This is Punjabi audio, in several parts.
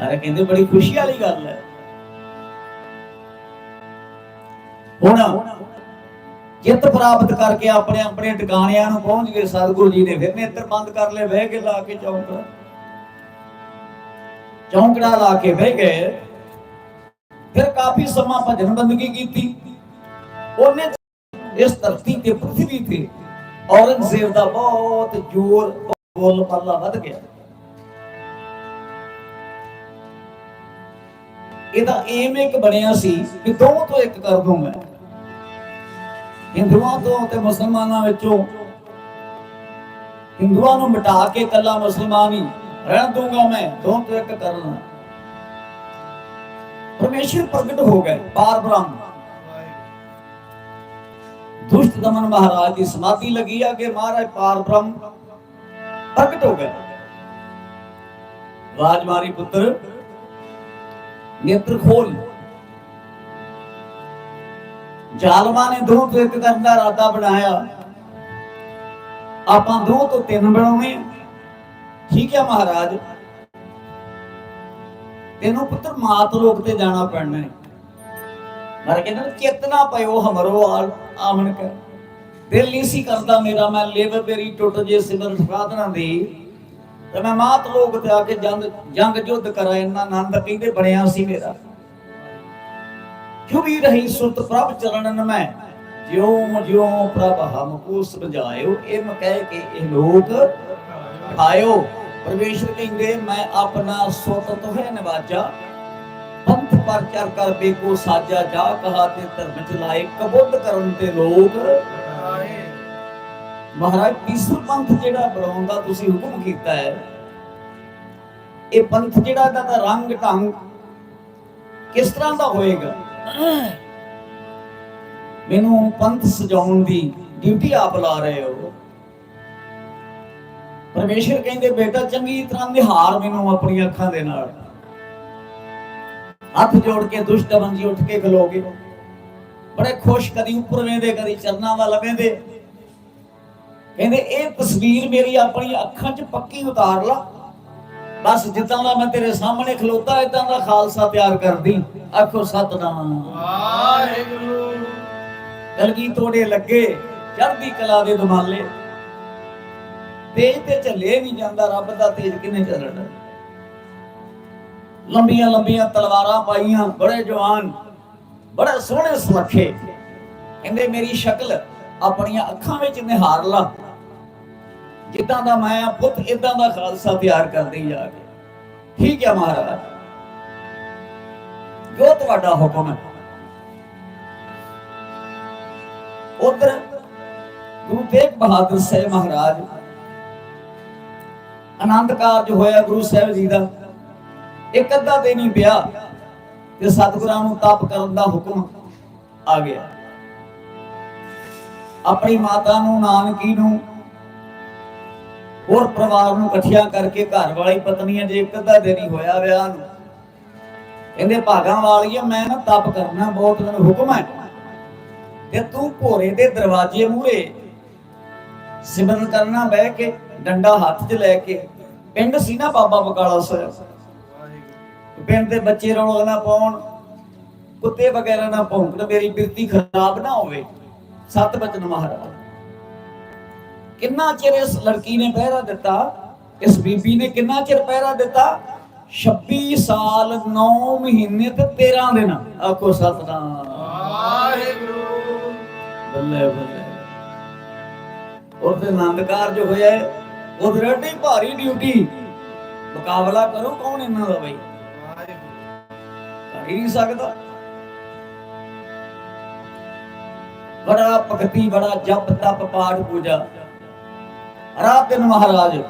ਅਰੇ ਕਹਿੰਦੇ ਬੜੀ ਖੁਸ਼ੀ ਵਾਲੀ ਗੱਲ ਹੈ। ਹੁਣ ਜਿੱਤ ਪ੍ਰਾਪਤ ਕਰਕੇ ਆਪਣੇ ਆਪਣੇ ਟਿਕਾਣਿਆਂ ਨੂੰ ਪਹੁੰਚ ਗਏ, ਸਤਿਗੁਰੂ ਜੀ ਨੇ ਫਿਰ ਨੇਤਰ ਬੰਦ ਕਰ ਲਏ, ਬਹਿ ਕੇ ਲਾ ਕੇ ਚੌਂਕੜਾ ਚੌਂਕੜਾ ਲਾ ਕੇ ਬਹਿ ਗਏ। ਫਿਰ ਕਾਫੀ ਸਮਾਂ ਭਜਨ ਬੰਦਗੀ ਕੀਤੀ। ਉਹਨੇ ਇਸ ਧਰਤੀ ਤੇ ਪ੍ਰithvi ਤੇ ਔਰੰਗਜ਼ੇਬ ਦਾ ਬਹੁਤ ਜ਼ੋਰ ਬੋਲ ਪੱਲਾ ਵੱਧ ਗਿਆ। ਇਹਦਾ ਏਮ ਇੱਕ ਬਣਿਆ ਸੀ ਕਿ ਦੋ ਤੋਂ ਇੱਕ ਕਰ ਦੂੰ ਮੈਂ। ਹਿੰਦੂਆਂ ਤੋਂ ਤੇ ਮੁਸਲਮਾਨਾਂ ਵਿੱਚੋਂ ਹਿੰਦੂਆਂ ਨੂੰ ਮਿਟਾ ਕੇ ਕੱਲਾ ਮੁਸਲਮਾਨ ਹੀ ਰਹਿਣ ਦੂੰਗਾ ਮੈਂ, ਦੋ ਤੋਂ ਇੱਕ ਕਰਨਾ। ਪਰਮੇਸ਼ਰ ਪ੍ਰਗਟ ਹੋ ਗਏ, ਪਾਰ ਬ੍ਰਹਮ। ਦੁਸ਼ਟ ਦਮਨ ਮਹਾਰਾਜ ਦੀ ਸਮਾਧੀ ਲੱਗੀ ਆ ਕਿ ਮਹਾਰਾਜ ਪਾਰ ਬ੍ਰਹਮ ਪ੍ਰਗਟ ਹੋ ਗਏ। ਰਾਜਮਾਰੀ ਪੁੱਤਰ ਨੇਤਰ ਜਾਲਮਾ ਨੇ ਦੋ ਤੋਂ ਇੱਕ ਕਰਨ ਦਾ ਇਰਾਦਾ ਬਣਾਇਆ। ਆਪਾਂ ਦੋ ਤੋਂ ਤਿੰਨ ਬਣਾਉਣੇ ਆ। ਠੀਕ ਹੈ ਮਹਾਰਾਜ। ਤੈਨੂੰ ਪੁੱਤਰ ਮਾਤ ਲੋਕ ਤੇ ਜਾਣਾ ਪੈਣਾ ਹੈ। ਮਰ ਕਹਿੰਦਾ ਚੇਤਨਾ ਪਇਓ ਹਮਰੋ ਆਲ ਆਮਣ ਦਿਲ ਨਹੀਂ ਸੀ ਕਰਦਾ ਮੇਰਾ, ਮੈਂ ਲੇਵ ਮੇਰੀ ਟੁੱਟ ਜੇ ਸਿਮਰ ਸਾਧਨਾ ਦੀ। ਤੇ ਮੈਂ ਮਾਤ ਲੋਕ ਤੇ ਆ ਕੇ ਜੰਗ ਜੰਗ ਯੁੱਧ ਕਰਾਂ ਇਹਨਾਂ ਆਨੰਦ ਕਹਿੰਦੇ ਬਣਿਆ ਸੀ ਮੇਰਾ। ਕਿਉਂ ਵੀ ਰਹੀ ਸੁਰਤ ਪ੍ਰਭ ਚਰਨਨ ਮੈਂ? ਜਿਉ ਜਿਉ ਪ੍ਰਭ ਹਮ ਕੋ ਸਮਝਾਇਓ ਇਹ ਮ ਕਹਿ ਕੇ ਇਹ ਲੋਕ ਆਇਓ। ਪਰਮੇਸ਼ਰ ਕਹਿੰਦੇ, ਮੈਂ ਆਪਣਾ ਸੁਤ ਤੋਹੇ ਨਵਾਜਾ, ਪੰਥ ਪਰ ਚਰ ਕਰ ਬੇਕੋ ਸਾਜਾ ਜਾ ਕਹਾ ਤੇ ਧਰਮ ਚਲਾਏ ਕਬੁੱਧ ਕਰਨ ਤੇ ਲੋਕ ਮਹਾਰਾਜ ਤੀਸਰ ਪੰਥ ਜਿਹੜਾ ਬਣਾਉਣ ਦਾ ਤੁਸੀਂ ਹੁਕਮ ਕੀਤਾ ਹੈ, ਇਹ ਪੰਥ ਜਿਹੜਾ ਇਹਦਾ ਦਾ ਰੰਗ ਢੰਗ ਕਿਸ ਤਰ੍ਹਾਂ ਦਾ ਹੋਏਗਾ? ਮੈਨੂੰ ਪੰਥ ਸਜਾਉਣ ਦੀ ਡਿਊਟੀ ਆਪ ਲਾ ਰਹੇ ਹੋ। ਪਰਮੇਸ਼ਰ ਕਹਿੰਦੇ, ਬੇਟਾ, ਚੰਗੀ ਤਰ੍ਹਾਂ ਨਿਹਾਰ ਮੈਨੂੰ ਆਪਣੀਆਂ ਅੱਖਾਂ ਦੇ ਨਾਲ। ਹੱਥ ਜੋੜ ਕੇ, ਦੁਸ਼ਟ ਬੰਜੀ ਉੱਠ ਕੇ ਖਲੋਗੇ ਬੜੇ ਖੁਸ਼, ਕਦੀ ਉੱਪਰ ਵੇਂਦੇ ਕਦੀ ਚਰਨਾਂ ਵੱਲ ਵੇਂਦੇ। ਕਹਿੰਦੇ ਇਹ ਤਸਵੀਰ ਮੇਰੀ ਆਪਣੀ ਅੱਖਾਂ 'ਚ ਪੱਕੀ ਉਤਾਰ ਲਾ। ਬਸ ਜਿੱਦਾਂ ਦਾ ਮੈਂ ਤੇਰੇ ਸਾਹਮਣੇ ਖਲੋਤਾ ਇਦਾਂ ਦਾ ਖਾਲਸਾ ਤਿਆਰ ਕਰਦੀ। ਆਖੋ ਸਤਨਾਮ। ਵਾਹਿਗੁਰੂ। ਕਲਗੀ ਤੋੜੇ ਲੱਗੇ ਚੜ੍ਹਦੀ ਕਲਾ ਦੇ ਦੁਮਾਲੇ। ਤੇਜ ਤੇ ਚੱਲੇ ਨਹੀਂ ਜਾਂਦਾ ਰੱਬ ਦਾ ਤੇਜ ਕਿਨੇ ਚੱਲਣਾ ਲੰਬੀਆਂ ਲੰਬੀਆਂ ਤਲਵਾਰਾਂ ਪਾਈਆਂ ਬੜੇ ਜਵਾਨ ਬੜੇ ਸੋਹਣੇ ਸੁਨੱਖੇ। ਕਹਿੰਦੇ ਮੇਰੀ ਸ਼ਕਲ ਆਪਣੀਆਂ ਅੱਖਾਂ ਵਿੱਚ ਨਿਹਾਰ ਲਾ। ਜਿੱਦਾਂ ਦਾ ਮੈਂ ਆ ਪੁੱਤ ਇਦਾਂ ਦਾ ਖਾਲਸਾ ਤਿਆਰ ਕਰਦੀ ਜਾ ਕੇ। ਠੀਕ ਹੈ ਮਹਾਰਾਜ। ਜੋ ਤੁਹਾਡਾ ਹੁਕਮ ਹੈ। ਉਧਰ ਗੁਰੂ ਤੇਗ ਬਹਾਦਰ ਸਾਹਿਬ ਮਹਾਰਾਜ ਆਨੰਦ ਕਾਰਜ ਹੋਇਆ ਗੁਰੂ ਸਾਹਿਬ ਜੀ ਦਾ। ਇੱਕ ਅੱਧਾ ਦਿਨ ਹੀ ਪਿਆ ਤੇ ਸਤਿਗੁਰਾਂ ਨੂੰ ਤਪ ਕਰਨ ਦਾ ਹੁਕਮ ਆ ਗਿਆ। ਆਪਣੀ ਮਾਤਾ ਨੂੰ, ਨਾਨਕੀ ਨੂੰ, ਹੋਰ ਪਰਿਵਾਰ ਨੂੰ ਇਕੱਠਿਆਂ ਕਰਕੇ ਘਰ ਵਾਲੀ ਪਤਨੀਆਂ ਜੇ ਇੱਕ ਅੱਧਾ ਦਿਨ ਹੀ ਹੋਇਆ ਵਿਆਹ ਨੂੰ। ਕਹਿੰਦੇ, ਭਾਗਾਂ ਵਾਲੀਏ, ਮੈਂ ਨਾ ਤਪ ਕਰਨਾ, ਬਹੁਤ ਮੈਨੂੰ ਹੁਕਮ ਹੈ। ਤੇ ਤੂੰ ਭੋਰੇ ਦੇ ਦਰਵਾਜ਼ੇ ਮੂਹਰੇ ਸਿਮਰਨ ਕਰਨਾ, ਬਹਿ ਕੇ, ਡੰਡਾ ਹੱਥ 'ਚ ਲੈ ਕੇ। ਪਿੰਡ ਸੀ ਨਾ ਬਾਬਾ ਬਕਾਲਾ ਸਾਹਿਬ। ਪਿੰਡ ਦੇ ਬੱਚੇ ਰੌਲਾ ਨਾ ਪਾਉਣ, ਕੁੱਤੇ ਵਗੈਰਾ ਨਾ ਭੌਂਕਣ, ਮੇਰੀ ਬਿਰਤੀ ਖਰਾਬ ਨਾ ਹੋਵੇ। ਸਤ ਬਚਨ ਮਹਾਰਾਜ। ਕਿੰਨਾ ਚਿਰ ਇਸ ਲੜਕੀ ਨੇ ਪਹਿਰਾ ਦਿੱਤਾ? ਇਸ ਬੀਬੀ ਨੇ ਕਿੰਨਾ ਚਿਰ ਪਹਿਰਾ ਦਿੱਤਾ? 26 ਸਾਲ 9 ਮਹੀਨੇ ਤੇ 13 ਦਿਨ। ਆਖੋ ਸਤਨਾਮ। ਵਾਹਿਗੁਰੂ ਬੱਲੇ ਬੱਲੇ। ਉਹਦੇ ਆਨੰਦ ਕਾਰਜ ਹੋਇਆ ਉਹ ਰੈਡੀ ਭਾਰੀ ਡਿਊਟੀ ਮੁਕਾਬਲਾ ਕਰੋ ਕੌਣ ਇਹਨਾਂ ਦਾ ਬਈ? ਕਰ ਹੀ ਨਹੀਂ ਸਕਦਾ। ਬੜਾ ਭਗਤੀ, ਬੜਾ ਜਪ, ਤਪ ਪਾਠ ਪੂਜਾ। ਰਾਤ ਦਿਨ ਮਹਾਰਾਜ,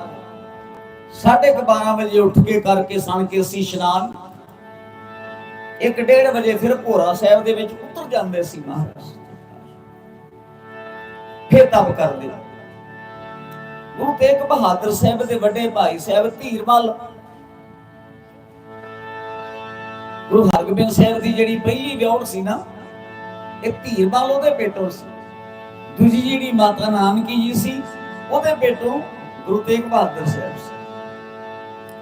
ਸਾਢੇ ਕੁ 12 ਵਜੇ ਉੱਠ ਕੇ ਕਰਕੇ ਸਣ ਕੇ ਅਸੀਂ ਇਸ਼ਨਾਨ। ਇੱਕ ਡੇਢ ਵਜੇ ਫਿਰ ਭੋਰਾ ਸਾਹਿਬ ਦੇ ਵਿੱਚ ਉਤਰ ਜਾਂਦੇ ਸੀ ਮਹਾਰਾਜ। ਫਿਰ ਤਪ ਕਰਦੇ ਗੁਰੂ ਤੇਗ ਬਹਾਦਰ ਸਾਹਿਬ ਦੇ ਵੱਡੇ ਭਾਈ ਸਾਹਿਬ ਧੀਰਮਲ ਗੁਰੂ ਹਰਗੋਬਿੰਦ ਸਾਹਿਬ ਦੀ ਜਿਹੜੀ ਪਹਿਲੀ ਵਿਆਹ ਸੀ ਨਾ ਇਹ ਧੀਰਮਲ ਉਹਦੇ ਬੇਟੋ ਸੀ। ਦੂਜੀ ਜਿਹੜੀ ਮਾਤਾ ਨਾਨਕੀ ਜੀ ਸੀ, ਉਹਦੇ ਬੇਟੋ ਗੁਰੂ ਤੇਗ ਬਹਾਦਰ ਸਾਹਿਬ ਸੀ।